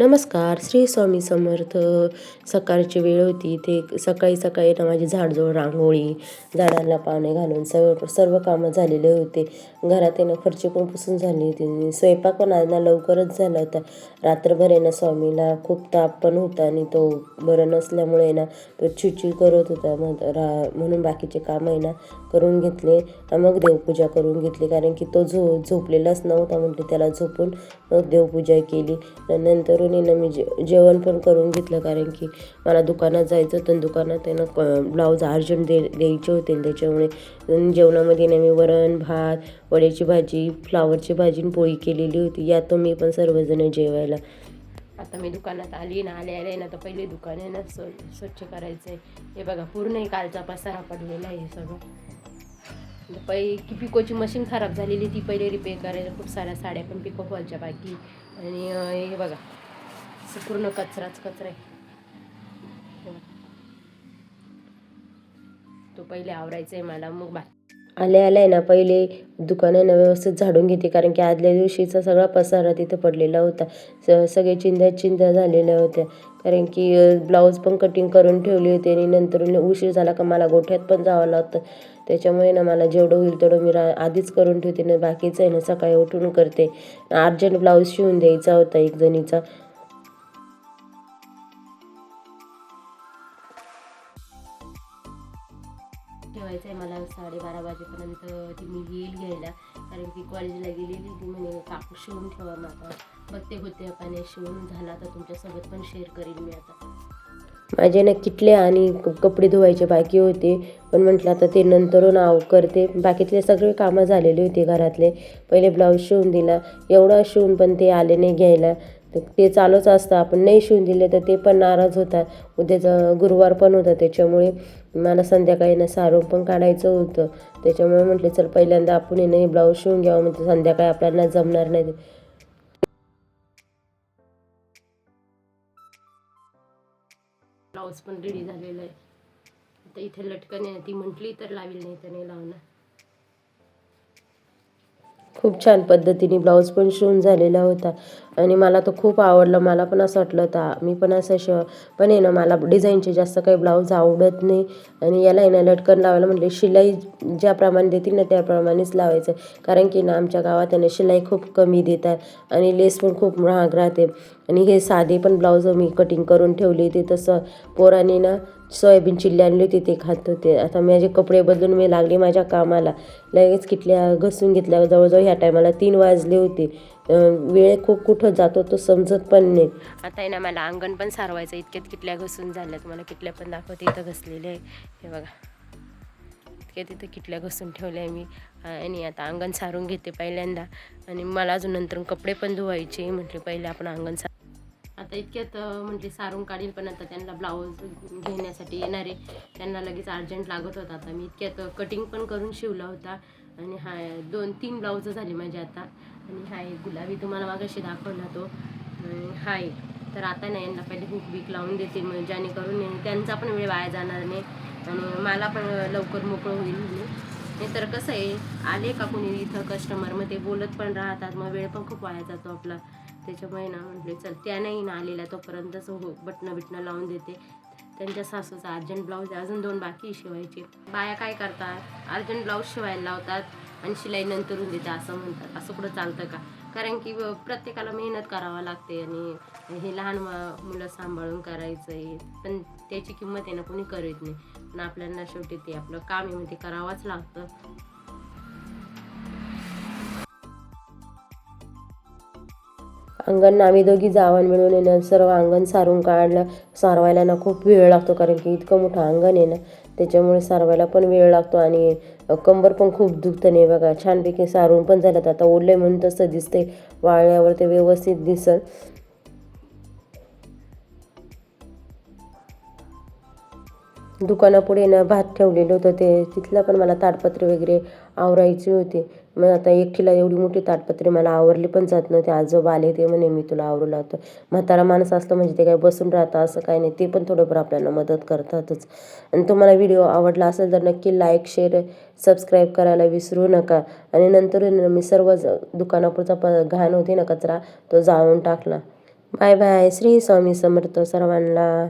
नमस्कार श्री स्वामी समर्थ. सकाळची वेळ होती ते सकाळी सकाळी ना माझी झाडझूड रांगोळी झाडांना पाणी घालून सर्व सर्व कामं झालेले होते. घरात येणं खर्ची पण पुसून झाली होती. स्वयंपाक पण आज ना लवकरच झाला होता. रात्रभर आहे ना स्वामीला खूप ताप पण होता आणि तो बरं नसल्यामुळे ना तो चिडचिड करत होता. मग रा म्हणून बाकीचे कामं आहे ना करून घेतले. मग देवपूजा करून घेतली. कारण की तो झो झोपलेलाच नव्हता म्हटले त्याला झोपून मग देवपूजा केली. नंतर नंतरून ना मी जे जेवण पण करून घेतलं कारण की मला दुकानात जायचं होतं दुकानात आहे ना ब्लाऊज अर्जंट दे द्यायचे होते त्याच्यामुळे जेवणामध्ये ना मी वरण भात वड्याची भाजी फ्लावरची भाजी आणि पोळी केलेली होती. यातून मी पण सर्वजण जेवायला. आता मी दुकानात आली ना आले आले ना तर पहिले दुकान आहे ना स्व स्वच्छ करायचं आहे हे बघा पूर्ण कालचा पसारा पडलेला आहे सगळं. पै की पिकोची मशीन खराब झालेली ती पहिले रिपेअर करायला खूप साऱ्या साड्या पण पिको व्हायच्या बाकी. आणि हे बघा असं पूर्ण कचराच कचरा आहे. तो पहिले आवरायचा आहे मला मग बा आल्या आल्या ना पहिले दुकानानं व्यवस्थित झाडून घेते कारण की आदल्या दिवशीचा सगळा पसारा तिथं पडलेला होता. स सगळे चिंध्या चिंध्या झालेल्या होत्या. कारण की ब्लाऊज पण कटिंग करून ठेवली होती आणि नंतर उशीर झाला का मला गोठ्यात पण जावं लागतं. त्याच्यामुळे ना मला जेवढं होईल तेवढं मी रा आधीच करून ठेवते. ना बाकीचं आहे ना सकाळी उठून करते. अर्जंट ब्लाऊज शिवून द्यायचा होता एक जणीचा. ठेवायचं आहे मला साडेबारा वाजेपर्यंत ती मी येईल घ्यायला. कारण की कॉलेजला गेलेली ती म्हणे कापू शिवून ठेवा माझा बघते होते आपण शिवून झाला तर तुमच्यासोबत पण शेअर करेन मी आता. माझे ना किटले आणि कपडे धुवायचे बाकी होते. पण म्हटलं आता ते नंतरून आव करते. बाकीतले सगळे कामं झालेले होते घरातले. पहिले ब्लाऊज शिवून दिला. एवढा शिवून पण ते आले नाही घ्यायला. तर ते चालूच असतं. आपण नाही शिवून दिले तर ते पण नाराज होतात. उद्याचा गुरुवार पण होता. त्याच्यामुळे मला संध्याकाळी ना सारून पण काढायचं होतं. त्याच्यामुळे म्हटलं चल पहिल्यांदा आपण नाही ब्लाऊज शिवून घ्यावं. म्हणजे संध्याकाळी आपल्याला जमणार नाही. ब्लाऊज पण रेडी झालेलं आहे. आता इथे लटकन आहे. ती म्हटली तर लावेल नाही तर नाही लावणार. खूप छान पद्धतीने ब्लाऊज पण शिवून झालेला होता. आणि मला तो खूप आवडला. मला पण असं वाटलं होतं मी पण असं शिव पण आहे ना मला डिझाईनचे जास्त काही ब्लाऊज आवडत नाही. आणि याला आहे ना लटकन लावायला म्हटले शिलाई ज्याप्रमाणे देतील ना त्याप्रमाणेच लावायचं. कारण की ना आमच्या गावात आहे ना शिलाई खूप कमी देतात. आणि लेस पण खूप महाग राहते. आणि हे साधे पण ब्लाऊज मी कटिंग करून ठेवले ते तसं पोराने ना सोयाबीन चिल्ली आणली होती ते खात होते. आता माझे कपडे बदलून मी लागले माझ्या कामाला. लगेच किटल्या घसून घेतल्या. जवळजवळ ह्या टायमाला तीन वाजले होते. वेळ खूप कुठं जातो तो समजत पण नाही. आता आहे ना मला अंगण पण सारवायचं. इतक्यात किटल्या घसून झाल्या तुम्हाला किटल्या पण दाखवते. इथं घसलेले आहे. हे बघा. इतक्या तिथं किटल्या घसून ठेवल्या मी. आणि आता अंगण सारून घेते पहिल्यांदा. आणि मला अजून नंतर कपडे पण धुवायचे म्हटले पहिले आपण अंगण सार आता इतक्यात म्हणजे सारून काढील पण आता त्यांना ब्लाऊज घेण्यासाठी येणारे. त्यांना लगेच अर्जंट लागत होता आता. मी इतक्यात कटिंग पण करून शिवला होता. आणि हा दोन तीन ब्लाऊज झाले माझे आता. आणि हा एक गुलाबी तुम्हाला मागाशी दाखवला तो. हा एक. तर आता नाही यांना पहिले हुक बीक लावून देते. मग जेणेकरून त्यांचा पण वेळ वाया जाणार नाही. आणि मला पण लवकर मोकळं होईल नाही तर कसं आहे आले का कोणी इथं कस्टमर मग ते बोलत पण राहतात. मग वेळ पण खूप वाया जातो आपला. त्याच्यामुळे ना म्हटले चल त्या नाही ना आलेल्या तोपर्यंतच हो बटणं बिटणं लावून देते. त्यांच्या सासूचा अर्जंट ब्लाऊज अजून दोन बाकी शिवायचे. बाया काय करतात? अर्जंट ब्लाऊज शिवायला लावतात आणि शिलाई नंतरून देते असं म्हणतात. असं कुठं चालतं का? कारण की प्रत्येकाला मेहनत करावं लागते आणि हे लहान मुलं सांभाळून करायचं आहे. पण त्याची किंमत आहे ना कोणी करत नाही. पण आपल्याला शेवटी ते आपलं काम आहे ते करावंच लागतं. अंगण आम्ही दोघी जावण मिळून येणं सर्व अंगण सारून काढलं. सारवायला ना खूप वेळ लागतो कारण की इतकं मोठं अंगण आहे ना त्याच्यामुळे सारवायला पण वेळ लागतो. आणि कंबर पण खूप दुखतं नाही बघा. छानपैकी सारून पण झालं. आता ओढलंय म्हणून तसं दिसते वाळल्यावर ते व्यवस्थित दिसल. दुकानापुढे ना भात ठेवलेलं होतं ते. तिथलं पण मला ताडपत्रे वगैरे आवरायची होती. मग आता एकटीला एवढी मोठी ताटपत्री मला आवरली पण जात नव्हते. आजोबा आले ते म्हणे मी तुला आवरू लावतो. म्हातारा माणूस असलं म्हणजे ते काय बसून राहतं असं काही नाही. ते पण थोडंफार आपल्याला मदत करतातच. आणि तुम्हाला व्हिडिओ आवडला असेल तर नक्की लाईक शेअर सबस्क्राईब करायला विसरू नका. आणि नंतर मी सर्व दुकानापुरचा प घाण होती ना कचरा तो जाळून टाकला. Bye bye. श्री स्वामी समर्थ सर्वांना.